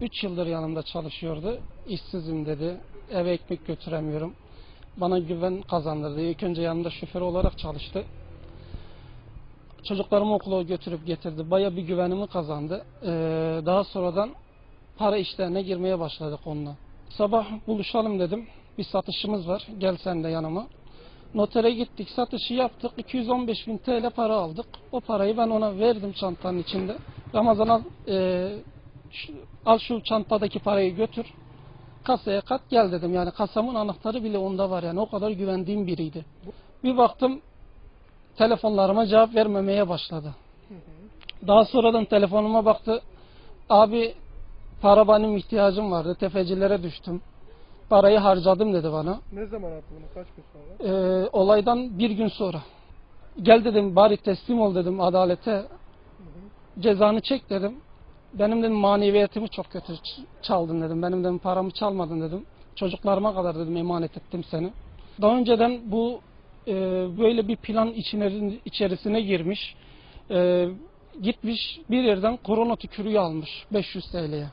3 yıldır yanımda çalışıyordu. İşsizim dedi. Eve ekmek götüremiyorum. Bana güven kazandırdı. İlk önce yanımda şoför olarak çalıştı. Çocuklarımı okula götürüp getirdi. Baya bir güvenimi kazandı. Ee, daha sonradan para işlerine girmeye başladık onunla. Sabah buluşalım dedim. Bir satışımız var. Gel sen de yanıma. Notere gittik, satışı yaptık. 215 bin TL para aldık. O parayı ben ona verdim çantanın içinde. Ramazan al, e, şu- al şu çantadaki parayı götür. Kasaya kat gel dedim. Yani kasamın anahtarı bile onda var yani. O kadar güvendiğim biriydi. Bir baktım telefonlarıma cevap vermemeye başladı. Daha sonradan telefonuma baktı. Abi para benim ihtiyacım vardı. Tefecilere düştüm. Parayı harcadım dedi bana. Ne zaman attı bunu? Kaç gün sonra? Ee, olaydan bir gün sonra. Gel dedim bari teslim ol dedim adalete. Cezanı çek dedim. Benim dedim maneviyatımı çok kötü çaldın dedim. Benim dedim paramı çalmadın dedim. Çocuklarıma kadar dedim emanet ettim seni. Daha önceden bu e, böyle bir plan içine- içerisine girmiş. E, gitmiş bir yerden korona tükürüğü almış 500 TL'ye.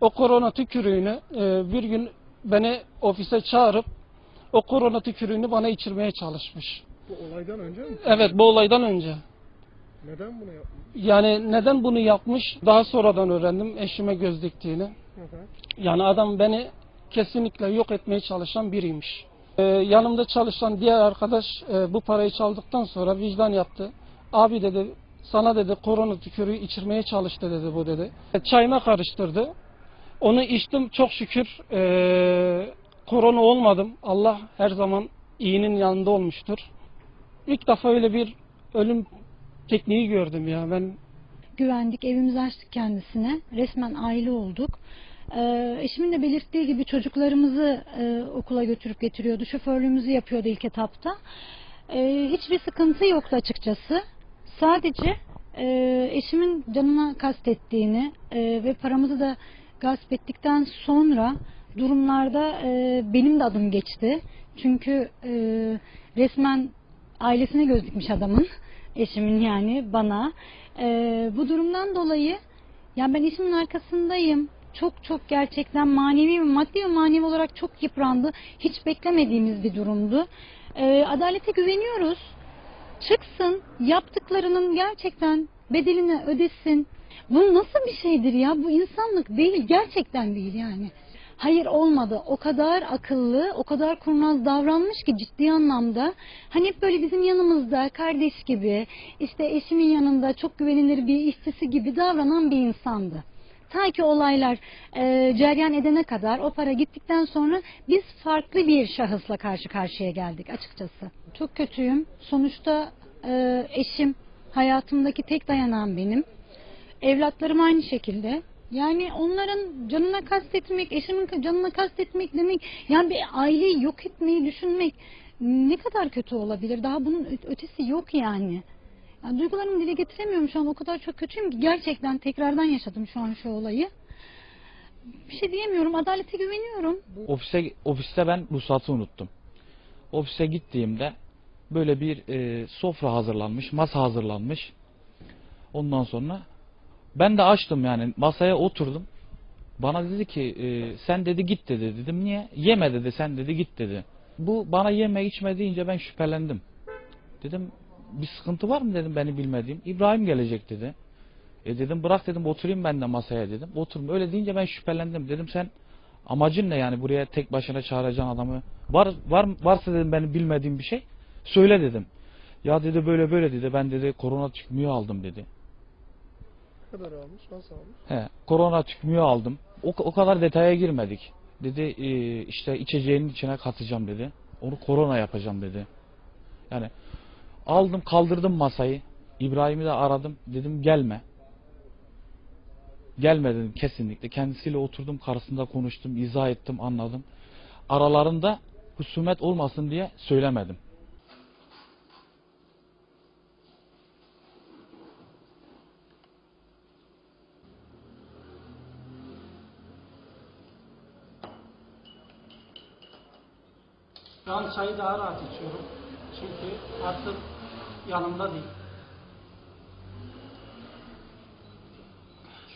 O korona tükürüğünü e, bir gün beni ofise çağırıp o korona tükürüğünü bana içirmeye çalışmış. Bu olaydan önce mi? Evet bu olaydan önce. Neden bunu yaptın? Yani neden bunu yapmış daha sonradan öğrendim eşime göz diktiğini. Hı hı. Yani adam beni kesinlikle yok etmeye çalışan biriymiş. Ee, yanımda çalışan diğer arkadaş e, bu parayı çaldıktan sonra vicdan yaptı. Abi dedi sana dedi korona tükürüğü içirmeye çalıştı dedi bu dedi. E, Çayına karıştırdı. Onu içtim çok şükür e, korona olmadım. Allah her zaman iyinin yanında olmuştur. İlk defa öyle bir ölüm tekniği gördüm ya ben güvendik, evimizi açtık kendisine. Resmen aile olduk. Ee, eşimin de belirttiği gibi çocuklarımızı e, okula götürüp getiriyordu. Şoförlüğümüzü yapıyordu ilk etapta. Ee, hiçbir sıkıntı yoktu açıkçası. Sadece e, eşimin canına kastettiğini e, ve paramızı da gasp ettikten sonra durumlarda e, benim de adım geçti. Çünkü e, resmen ailesine göz dikmiş adamın. Eşimin yani bana. Ee, bu durumdan dolayı yani ben eşimin arkasındayım. Çok çok gerçekten manevi ve maddi ve manevi olarak çok yıprandı. Hiç beklemediğimiz bir durumdu. Ee, adalete güveniyoruz. Çıksın yaptıklarının gerçekten bedelini ödesin. Bu nasıl bir şeydir ya? Bu insanlık değil. Gerçekten değil yani. Hayır olmadı. O kadar akıllı, o kadar kurnaz davranmış ki ciddi anlamda. Hani hep böyle bizim yanımızda kardeş gibi, işte eşimin yanında çok güvenilir bir işçisi gibi davranan bir insandı. Ta ki olaylar e, cereyan edene kadar o para gittikten sonra biz farklı bir şahısla karşı karşıya geldik açıkçası. Çok kötüyüm. Sonuçta e, eşim hayatımdaki tek dayanan benim. Evlatlarım aynı şekilde. Yani onların canına kastetmek, eşimin canına kastetmek demek, yani bir aileyi yok etmeyi düşünmek ne kadar kötü olabilir? Daha bunun ötesi yok yani. yani duygularımı dile getiremiyorum şu an. O kadar çok kötüyüm ki gerçekten tekrardan yaşadım şu an şu olayı. Bir şey diyemiyorum. Adalete güveniyorum. Ofise ofiste ben ruhsatı unuttum. Ofise gittiğimde böyle bir e, sofra hazırlanmış, masa hazırlanmış. Ondan sonra ben de açtım yani masaya oturdum. Bana dedi ki e, sen dedi git dedi. Dedim niye? Yeme dedi sen dedi git dedi. Bu bana yeme içme deyince ben şüphelendim. Dedim bir sıkıntı var mı dedim beni bilmediğim. İbrahim gelecek dedi. E dedim bırak dedim oturayım ben de masaya dedim. Oturum. Öyle deyince ben şüphelendim. Dedim sen amacın ne yani buraya tek başına çağıracağın adamı? Var var varsa dedim benim bilmediğim bir şey söyle dedim. Ya dedi böyle böyle dedi. Ben dedi korona tükmüğü aldım dedi. Kadar almış? Nasıl almış? He, korona tükmüğü aldım. O, o kadar detaya girmedik. Dedi e, işte içeceğinin içine katacağım dedi. Onu korona yapacağım dedi. Yani aldım kaldırdım masayı. İbrahim'i de aradım. Dedim gelme. Gelme kesinlikle. Kendisiyle oturdum karşısında konuştum. izah ettim anladım. Aralarında husumet olmasın diye söylemedim. Şu an çayı daha rahat içiyorum. Çünkü artık yanımda değil.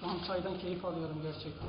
Şu an çaydan keyif alıyorum gerçekten.